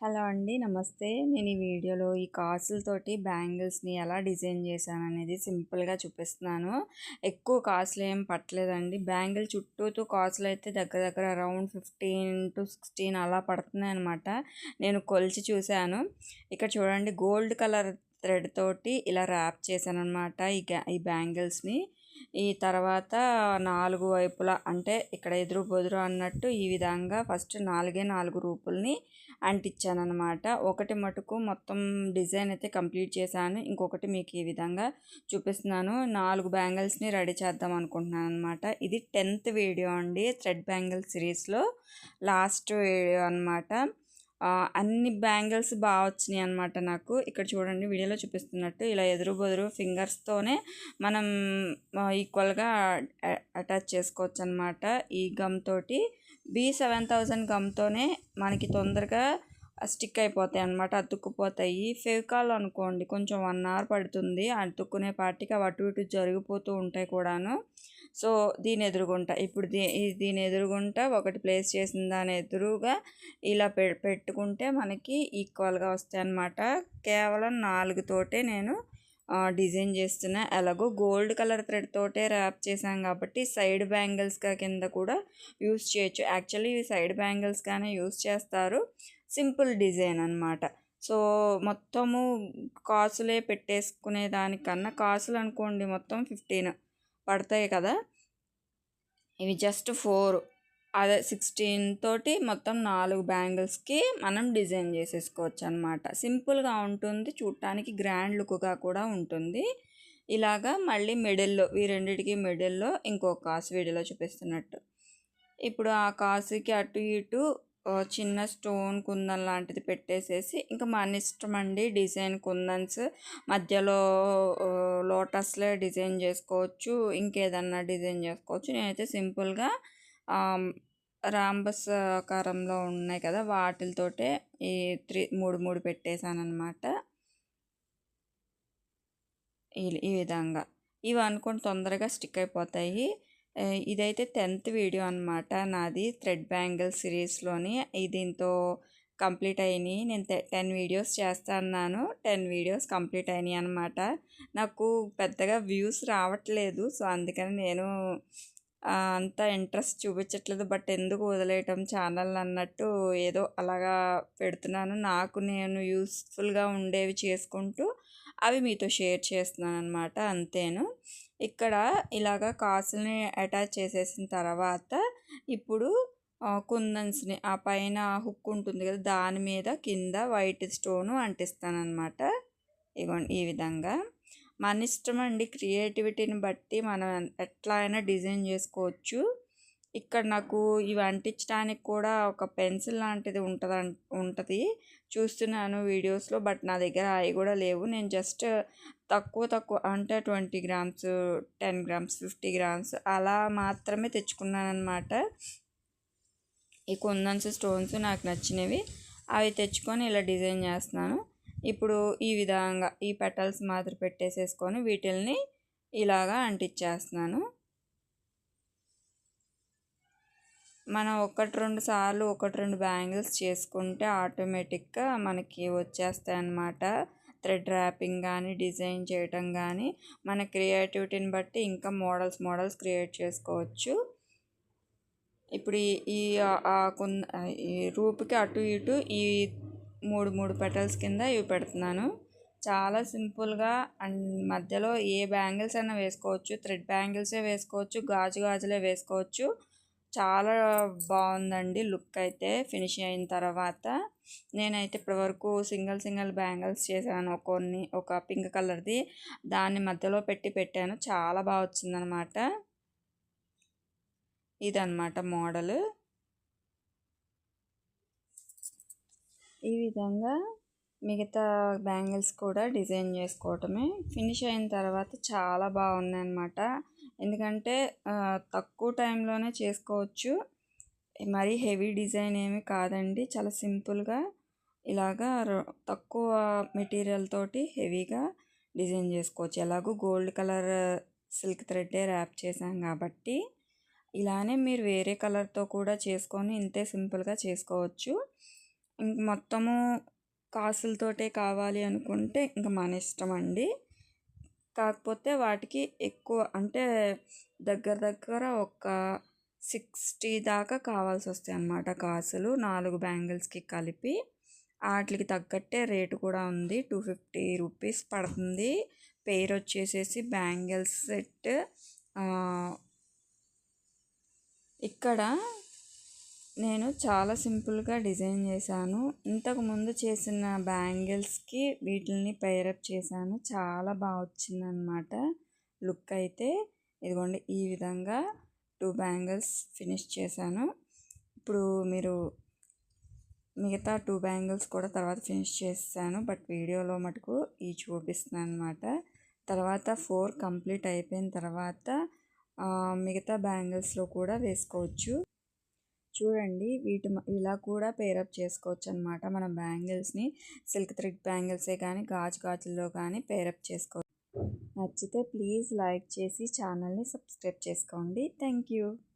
Hello అండి నమస్తే. నేను ఈ వీడియోలో ఈ కాసులతోటి బ్యాంగిల్స్ని ఎలా డిజైన్ చేశాను అనేది సింపుల్గా చూపిస్తున్నాను. ఎక్కువ కాసులు ఏం పట్టలేదండి. బ్యాంగిల్ చుట్టూతో కాసులు అయితే దగ్గర దగ్గర అరౌండ్ ఫిఫ్టీన్ టు సిక్స్టీన్ అలా పడుతున్నాయి అనమాట నేను కొలిచి చూశాను. ఇక్కడ చూడండి గోల్డ్ కలర్ థ్రెడ్ తోటి ఇలా ర్యాప్ చేశాను అనమాట ఈ ఈ బ్యాంగిల్స్ని. ఈ తర్వాత నాలుగు వైపులా అంటే ఇక్కడ ఎదురు బొదురు అన్నట్టు ఈ విధంగా ఫస్ట్ నాలుగే నాలుగు రూపుల్ని అంటించాను అనమాట ఒకటి మటుకు మొత్తం డిజైన్ అయితే కంప్లీట్ చేశాను. ఇంకొకటి మీకు ఈ విధంగా చూపిస్తున్నాను. నాలుగు బ్యాంగిల్స్ని రెడీ చేద్దాం అనుకుంటున్నాను అనమాట ఇది టెన్త్ వీడియో అండి. థ్రెడ్ బ్యాంగిల్ సిరీస్లో లాస్ట్ వీడియో అనమాట అన్ని బ్యాంగిల్స్ బాగా వచ్చినాయి అనమాట నాకు. ఇక్కడ చూడండి వీడియోలో చూపిస్తున్నట్టు ఇలా ఎదురు బెదురు ఫింగర్స్తోనే మనం ఈక్వల్గా అటాచ్ చేసుకోవచ్చు అనమాట ఈ గమ్ తోటి. బి సెవెన్ థౌజండ్ గమ్తోనే మనకి తొందరగా స్టిక్ అయిపోతాయి అనమాట అతుక్కుపోతాయి. ఫెవికాల్ అనుకోండి కొంచెం వన్ అవర్ పడుతుంది అతుక్కునే పార్టీకి అవి అటు ఇటు జరిగిపోతూ ఉంటాయి కూడాను. సో దీని ఎదురుగుంట ఇప్పుడు దీ దీని ఎదురుగుంట ఒకటి ప్లేస్ చేసిన దాని ఎదురుగా ఇలా పె పెట్టుకుంటే మనకి ఈక్వల్గా వస్తాయి అన్నమాట కేవలం నాలుగుతోటే నేను డిజైన్ చేస్తున్నా ఎలాగో గోల్డ్ కలర్ థ్రెడ్ తోటే ర్యాప్ చేశాం కాబట్టి సైడ్ బ్యాంగిల్స్గా కింద కూడా యూస్ చేయొచ్చు. యాక్చువల్లీ ఇవి సైడ్ బ్యాంగిల్స్గానే యూస్ చేస్తారు. సింపుల్ డిజైన్ అనమాట సో మొత్తము కాసులే పెట్టేసుకునే దానికన్నా కాసులు అనుకోండి మొత్తం ఫిఫ్టీన్. పడతాయి కదా. ఇవి జస్ట్ ఫోర్ అదే సిక్స్టీన్ తోటి మొత్తం నాలుగు బ్యాంగిల్స్కి మనం డిజైన్ చేసేసుకోవచ్చు అనమాట సింపుల్గా ఉంటుంది చూడటానికి గ్రాండ్ లుక్గా కూడా ఉంటుంది. ఇలాగా మళ్ళీ మిడిల్లో ఈ రెండింటికి మిడిల్లో ఇంకో కాసు వీడియోలో చూపిస్తున్నట్టు. ఇప్పుడు ఆ కాసుకి అటు ఇటు చిన్న స్టోన్ కుందన్ లాంటిది పెట్టేసేసి ఇంకా మన ఇష్టం అండి డిజైన్ కుందన్స్. మధ్యలో లోటస్లే డిజైన్ చేసుకోవచ్చు ఇంకేదన్నా డిజైన్ చేసుకోవచ్చు. నేనైతే సింపుల్గా రాంబస్ ఆకారంలో ఉన్నాయి కదా వాటితోటే ఈ త్రీ మూడు మూడు పెట్టేశాను అనమాట ఈ విధంగా. ఇవి అనుకుని తొందరగా స్టిక్ అయిపోతాయి. ఇదైతే టెన్త్ వీడియో అనమాట నాది థ్రెడ్ బ్యాంగిల్ సిరీస్లోని. దీంతో కంప్లీట్ అయినాయి. నేను టెన్ వీడియోస్ చేస్తాను టెన్ వీడియోస్ కంప్లీట్ అయినాయి అనమాట నాకు పెద్దగా వ్యూస్ రావట్లేదు. సో అందుకని నేను అంత ఇంట్రెస్ట్ చూపించట్లేదు. బట్ ఎందుకు వదిలేయటం ఛానల్ అన్నట్టు ఏదో అలాగా పెడుతున్నాను. నాకు నేను యూస్ఫుల్గా ఉండేవి చేసుకుంటూ అవి మీతో షేర్ చేస్తున్నాను అనమాట అంతేను. ఇక్కడ ఇలాగ కాసుల్ని అటాచ్ చేసేసిన తర్వాత ఇప్పుడు కుందన్స్ని ఆ పైన హుక్ ఉంటుంది కదా దాని మీద కింద వైట్ స్టోను అంటిస్తానమాట ఇగోండి ఈ విధంగా. మన ఇష్టం అండి క్రియేటివిటీని బట్టి మనం ఎట్లా అయినా డిజైన్ చేసుకోవచ్చు. ఇక్కడ నాకు ఇవి అంటించడానికి కూడా ఒక పెన్సిల్ లాంటిది ఉంటుంది ఉంటుంది. చూస్తున్నాను వీడియోస్లో బట్ నా దగ్గర అవి కూడా లేవు. నేను జస్ట్ తక్కువ తక్కువ అంటే twenty grams ten grams fifty grams అలా మాత్రమే తెచ్చుకున్నాను అనమాట ఈ కుందన్స్ స్టోన్స్ నాకు నచ్చినవి అవి తెచ్చుకొని ఇలా డిజైన్ చేస్తున్నాను. ఇప్పుడు ఈ విధంగా ఈ పెటల్స్ మాత్రం పెట్టేసేసుకొని వీటిల్ని ఇలాగా అంటించేస్తున్నాను. మనం ఒకటి రెండు సార్లు ఒకటి రెండు బ్యాంగిల్స్ చేసుకుంటే ఆటోమేటిక్గా మనకి వచ్చేస్తాయి అన్నమాట థ్రెడ్ ర్యాపింగ్ కానీ డిజైన్ చేయటం కానీ మన క్రియేటివిటీని బట్టి ఇంకా మోడల్స్ మోడల్స్ క్రియేట్ చేసుకోవచ్చు. ఇప్పుడు ఈ ఈ రూపుకి అటు ఇటు ఈ మూడు మూడు పెటల్స్ కింద ఇవి పెడుతున్నాను. చాలా సింపుల్గా అండ్ మధ్యలో ఏ బ్యాంగిల్స్ అయినా వేసుకోవచ్చు. థ్రెడ్ బ్యాంగిల్సే వేసుకోవచ్చు. గాజు గాజులే వేసుకోవచ్చు. చాలా బాగుందండి లుక్ అయితే ఫినిష్ అయిన తర్వాత. నేనైతే ఇప్పటివరకు సింగిల్ సింగిల్ బ్యాంగిల్స్ చేశాను. కొన్ని ఒక పింక్ కలర్ది. దాన్ని మధ్యలో పెట్టి పెట్టాను. చాలా బాగా వచ్చిందనమాట. ఇదనమాట మోడల్. ఈ విధంగా మిగతా బ్యాంగిల్స్ కూడా డిజైన్ చేసుకోవటమే. ఫినిష్ అయిన తర్వాత చాలా బాగున్నాయి అన్నమాట ఎందుకంటే తక్కువ టైంలోనే చేసుకోవచ్చు. మరీ హెవీ డిజైన్ ఏమి కాదండి. చాలా సింపుల్గా ఇలాగా తక్కువ మెటీరియల్ తోటి హెవీగా డిజైన్ చేసుకోవచ్చు. ఎలాగో గోల్డ్ కలర్ సిల్క్ థ్రెడ్డే ర్యాప్ చేశాం కాబట్టి ఇలానే మీరు వేరే కలర్తో కూడా చేసుకొని ఇంతే సింపుల్గా చేసుకోవచ్చు. ఇంక మొత్తము కాసులతోటే కావాలి అనుకుంటే ఇంక మన ఇష్టం అండి. కాకపోతే వాటికి ఎక్కువ అంటే దగ్గర దగ్గర ఒక సిక్స్టీ దాకా కావాల్సి వస్తాయి అన్నమాట కాసులు. నాలుగు బ్యాంగిల్స్కి కలిపి వాటికి తగ్గట్టే రేటు కూడా ఉంది. టూ ఫిఫ్టీ రూపీస్ పడుతుంది. పేరు వచ్చేసేసి బ్యాంగిల్స్ సెట్. ఇక్కడ నేను చాలా సింపుల్గా డిజైన్ చేశాను. ఇంతకుముందు చేసిన బ్యాంగిల్స్కి వీటిని పేరప్ చేశాను. చాలా బాగా వచ్చిందనమాట లుక్ అయితే ఇదిగోండి ఈ విధంగా టూ బ్యాంగిల్స్ ఫినిష్ చేశాను. ఇప్పుడు మీరు మిగతా టూ బ్యాంగిల్స్ కూడా తర్వాత ఫినిష్ చేస్తాను. బట్ వీడియోలో మటుకు ఈ చూపిస్తున్నాను అనమాట తర్వాత ఫోర్ కంప్లీట్ అయిపోయిన తర్వాత మిగతా బ్యాంగిల్స్లో కూడా వేసుకోవచ్చు. చూడండి వీటి ఇలా కూడా పేరప్ చేసుకోవచ్చు అనమాట మన బ్యాంగిల్స్ని సిల్క్ థ్రెడ్ బ్యాంగిల్సే కానీ గాజు గాజుల్లో కానీ పేరప్ చేసుకోవచ్చు. నచ్చితే ప్లీజ్ లైక్ చేసి ఛానల్ని సబ్స్క్రైబ్ చేసుకోండి. Thank you